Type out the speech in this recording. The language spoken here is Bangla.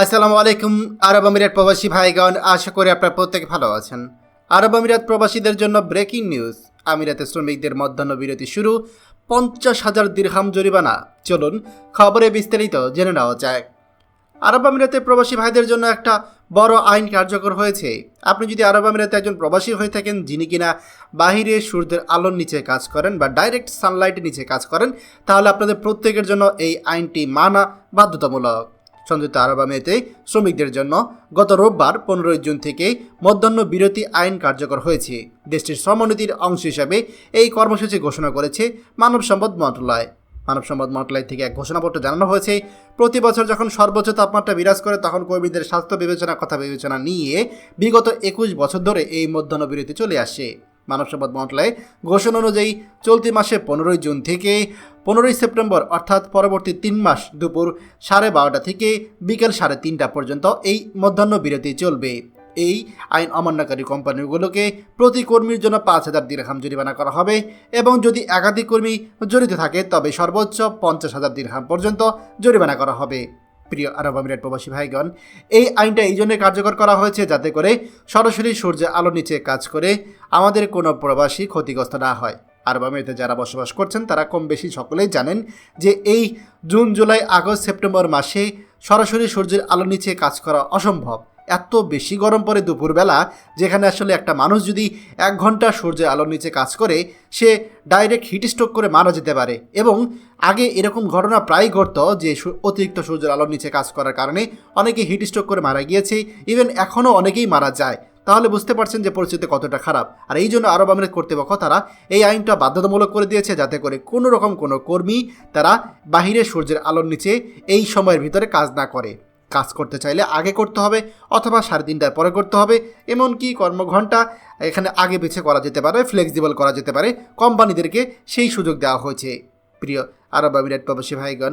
আসসালামু আলাইকুম, আরব আমিরাত প্রবাসী ভাইগণ, আশা করি আপনারা প্রত্যেকে ভালো আছেন। আরব আমিরাত প্রবাসীদের জন্য ব্রেকিং নিউজ আমিরাতে শ্রমিকদের মধ্যাহ্ন বিরতি শুরু, পঞ্চাশ হাজার দিরহাম জরিমানা। চলুন, খবরে বিস্তারিত জেনে নেওয়া যায় আরব আমিরাতে প্রবাসী ভাইদের জন্য একটা বড় আইন কার্যকর হয়েছে। আপনি যদি আরব আমিরাতে একজন প্রবাসী হয়ে থাকেন, যিনি কিনা বাহিরে সূর্যের আলোর নিচে কাজ করেন বা ডাইরেক্ট সানলাইটের নিচে কাজ করেন, তাহলে আপনাদের প্রত্যেকের জন্য এই আইনটি মানা বাধ্যতামূলক। সংযুক্ত আরব আমিরাতে শ্রমিকদের জন্য গত রোববার পনেরোই জুন থেকে মধ্যাহ্ন বিরতি আইন কার্যকর হয়েছে। দেশটির শ্রমনীতির অংশ হিসাবে এই কর্মসূচি ঘোষণা করেছে মানব সম্পদ মন্ত্রণালয়। মানব সম্পদ মন্ত্রণালয় থেকে এক ঘোষণাপত্র জানানো হয়েছে, প্রতি বছর যখন সর্বোচ্চ তাপমাত্রা বিরাজ করে তখন কর্মীদের স্বাস্থ্য বিবেচনার কথা বিবেচনা নিয়ে বিগত একুশ বছর ধরে এই মধ্যাহ্ন বিরতি চলে আসছে মানব সম্পদ মন্ত্রণালয় ঘোষণা অনুযায়ী চলতি মাসে পনেরোই জুন থেকে পনেরোই সেপ্টেম্বর, অর্থাৎ পরবর্তী তিন মাস দুপুর সাড়ে বারোটা থেকে বিকেল সাড়ে তিনটা পর্যন্ত এই মধ্যাহ্ন বিরতি চলবে। এই আইন অমান্যকারী কোম্পানিগুলোকে প্রতি কর্মীর জন্য পাঁচ হাজার দিরহাম জরিমানা করা হবে এবং যদি একাধিক কর্মী জড়িত থাকে, তবে সর্বোচ্চ পঞ্চাশ হাজার দিরহাম পর্যন্ত জরিমানা করা হবে। প্রিয় আরব আমিরাত প্রবাসী ভাইগণ, এই আইনটা এই জন্য কার্যকর করা হয়েছে যাতে করে সরাসরি সূর্যের আলো নিচে কাজ করে আমাদের কোনো প্রবাসী ক্ষতিগ্রস্ত না হয়। আরব আমিরাতে যারা বসবাস করছেন, তারা কম বেশি সকলেই জানেন যে এই জুন, জুলাই, আগস্ট, সেপ্টেম্বর মাসে সরাসরি সূর্যের আলো নিচে কাজ করা অসম্ভব। এত বেশি গরম পড়ে দুপুরবেলা, যেখানে আসলে একটা মানুষ যদি এক ঘণ্টা সূর্যের আলোর নিচে কাজ করে, সে ডাইরেক্ট হিট স্ট্রোক করে মারা যেতে পারে। এবং আগে এরকম ঘটনা প্রায় ঘটত যে অতিরিক্ত সূর্যের আলোর নিচে কাজ করার কারণে অনেকে হিট স্ট্রোক করে মারা গিয়েছে ইভেন এখনও অনেকেই মারা যায়। তাহলে বুঝতে পারছেন যে পরিস্থিতি কতটা খারাপ। আর এই জন্য আরব আমিরাত কর্তৃপক্ষ তারা এই আইনটা বাধ্যতামূলক করে দিয়েছে যাতে করে কোনো রকম কোনো কর্মী তারা বাহিরে সূর্যের আলোর নিচে এই সময়ের ভিতরে কাজ না করে। কাজ করতে চাইলে আগে করতে হবে অথবা সাড়ে তিনটার পরে করতে হবে। এমনকি কর্মঘণ্টা এখানে আগে পিছে করা যেতে পারে ফ্লেক্সিবল করা যেতে পারে। কোম্পানিদেরকে সেই সুযোগ দেওয়া হয়েছে। প্রিয় আরব আমিরাত প্রবাসী ভাইগণ